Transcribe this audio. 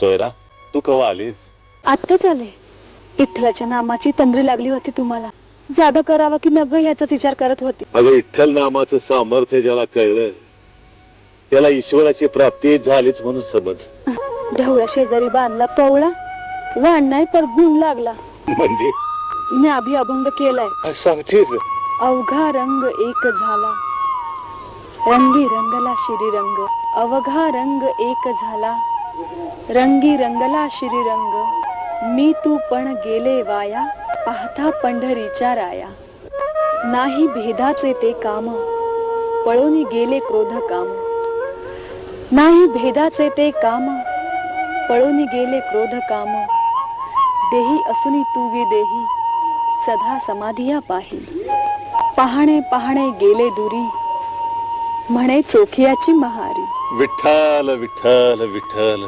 सोयरा तू कवा आलीस? आत्ताच आले. विठ्ठलाच्या नामाची तंद्री लागली होती तुम्हाला. जादा करावा की नग ह्याचाच विचार करत होती. अगं विठ्ठल नामाचं सामर्थ्य ज्याला कळलं त्याला ईश्वराची प्राप्ती झालीच म्हणून समज. ढवळा शेजारी बांधला पवळा वाण नाही पर गुण लागला. म्हणजे? मी अभि अभंग केलाय. सांगतेस? अवघा रंग एक झाला. रंगी रंगला श्रीरंग. अवघा रंग एक झाला. रंगी रंगला श्रीरंग. मी तू पण गेले वाया पाहता पंढरीच्या राया. नाही भेदाचे ते काम पळोनी गेले क्रोध काम. नाही भेदाचे ते काम पळोनी गेले क्रोध काम. देही असूनी तू विदेही सदा समाधिया पाही. पाहणे पाहणे गेले दुरी म्हणे चोखियाची महारी. विठ्ठल विठ्ठल विठ्ठल.